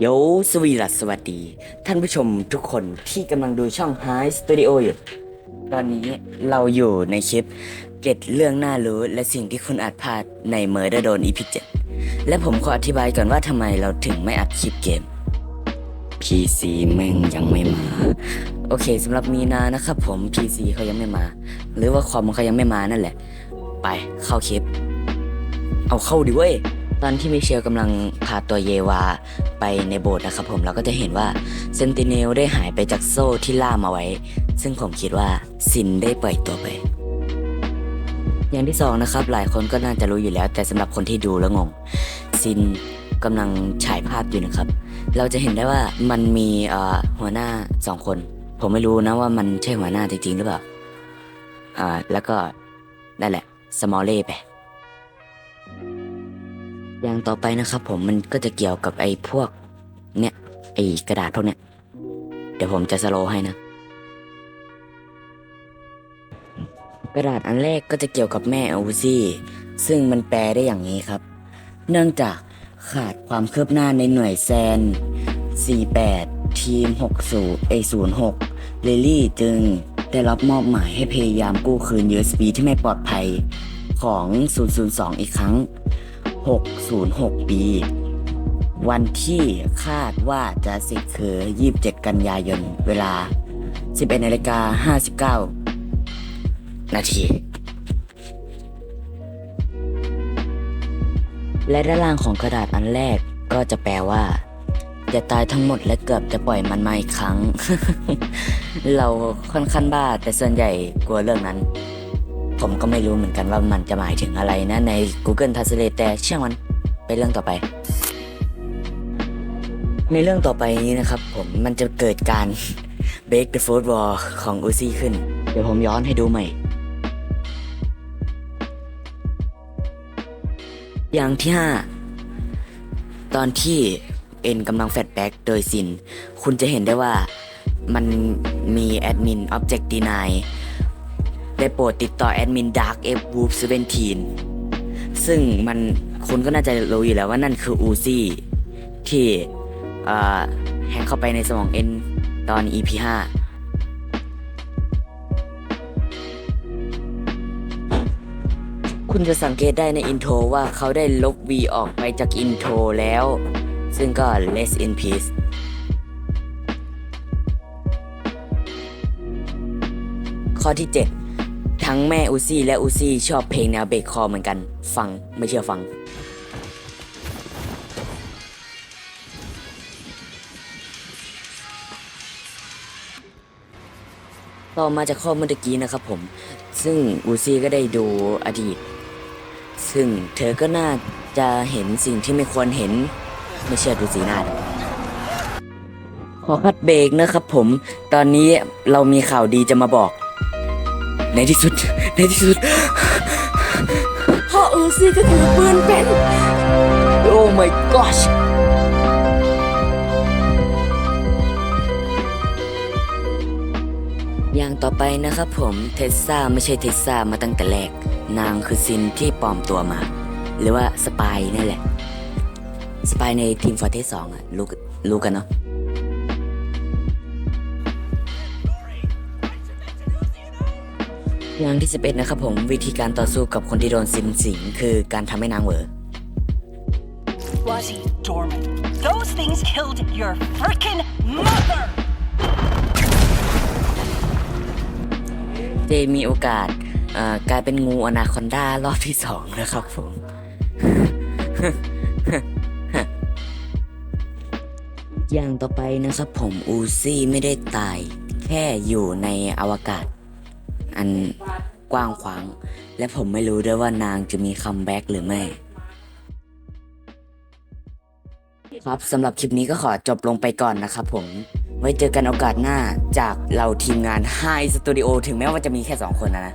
โยสวีรัสสวัสดี ท่านผู้ชมทุกคนที่กำลังดูช่อง High Studio อยู่ ตอนนี้เราอยู่ในคลิปเก็ดเรื่องน่ารู้และสิ่งที่คุณอาจพลาดใน Murder Done EP 7และผมขออธิบายก่อนว่าทำไมเราถึงไม่อัดคลิปเกม PC แม่งยังไม่มา โอเคสำหรับมีนานะครับผม PC เขายังไม่มา หรือว่าคอมเขายังไม่มานั่นแหละ ไปเข้าคลิป เอาเข้าดิเว้ย ตอนที่มิเชลกำลังพาตัวเยวาไปในโบสถ์นะครับผมเราก็จะเห็นว่าเซนติเนลได้หายไปจากโซ่ที่ล่ามเอาไว้ ซึ่งผมคิดว่าซินได้ปล่อยตัวไป อย่างที่สองนะครับหลายคนก็น่าจะรู้อยู่แล้ว แต่สำหรับคนที่ดูแล้วงงซินกำลังฉายภาพอยู่นะครับ เราจะเห็นได้ว่ามันมีหัวหน้าสองคน ผมไม่รู้นะว่ามันใช่หัวหน้าจริงๆหรือเปล่าอ่าแล้วก็นั่นแหละสมอลเล่ไป อย่างต่อไปนะครับ ผมมันก็จะเกี่ยวกับไอ้พวก เนี่ยไอ้กระดาษพวกเนี้ยเดี๋ยวผมจะสโลให้นะ กระดาษอันแรกก็จะเกี่ยวกับแม่อูซี่ซึ่งมันแปลได้อย่างนี้ครับ เนื่องจากขาดความคืบหน้าในหน่วยแซน 48 ทีม 60 a 06เลลี่จึงได้รับมอบหมายให้พยายามกู้คืน USB ที่ไม่ปลอดภัยของ 002 อีกครั้ง 606 ปี วันที่คาดว่าจะสิทธิ์คือ 27 กันยายน เวลา 11นาฬิกา59 นาที และด้านล่างของกระดาษอันแรกก็จะแปลว่าอย่าตายทั้งหมดและเกือบจะปล่อยมันมาอีกครั้ง เราค่อนข้างบ้าแต่ส่วนใหญ่กลัวเรื่องนั้น ผมก็ไม่รู้เหมือนกันว่ามันจะหมายถึงอะไรนะใน Google Translate แต่เชื่อมันไปเรื่องต่อไป ในเรื่องต่อไปนี้นะครับ ผมมันจะเกิดการ break the fourth wall ของอูซี่ขึ้น เดี๋ยวผมย้อนให้ดูใหม่ อย่างที่ 5 ตอนที่เอ็นกำลังแฟลชแบ็กโดยซิน คุณจะเห็นได้ว่ามันมีแอดมิน Object Deny ได้โปรดติดต่อแอดมิน Dark F Wolf 17 ซึ่งมันคุณก็น่าจะรู้อยู่แล้วว่านั่นคืออูซี่ที่เอ่อแฮกเข้าไปในสมองเอ็นตอน EP 5คุณจะสังเกตได้ในอินโทรว่าเขาได้ลบ V ออกไปจากอินโทรแล้ว ซึ่งก็ Rest in Peace ข้อที่ 7 ทั้งแม่อูซี่และอูซี่ชอบเพลงแนวเบรกคอเหมือนกัน ฟังไม่เชื่อฟังต่อมาจากข้อเมื่อตะกี้นะครับผม ซึ่งอูซี่ก็ได้ดูอดีต ซึ่งเธอก็น่าจะเห็นสิ่งที่ไม่ควรเห็น ไม่เชื่อดูสีหน้า ขอคัดเบรกนะครับผม ตอนนี้เรามีข่าวดีจะมาบอก ในที่สุด ในที่สุด พ่ออูซี่ก็ถือปืนเป็น โอ้ my gosh อย่างต่อไปนะครับผมเทสซาไม่ใช่เทสซามาตั้งแต่แรก นางคือซินที่ปลอมตัวมา หรือว่าสปายนั่นแหละ สปายในทีมฟอร์เทสสองอะรู้รู้กันเนาะ อย่างที่11นะครับผมวิธีการต่อสู้กับคนที่โดนซินสิงคือการทำให้นางเหวอ Bloody dormant. Those things killed your frickin' mother! เจมีโอกาสเอ่อกลายเป็นงูอนาคอนดารอบที่สองนะครับผม อย่างต่อไปนะครับผมอูซี่ไม่ได้ตาย แค่อยู่ในอวกาศ อันกว้างขวาง และผมไม่รู้ด้วยว่านางจะมีคัมแบ็กหรือไม่ ครับสำหรับคลิปนี้ก็ขอจบลงไปก่อนนะครับผม ไว้เจอกันโอกาสหน้าจากเราทีมงาน High Studio ถึงแม้ว่าจะมีแค่ 2 คนนะนะ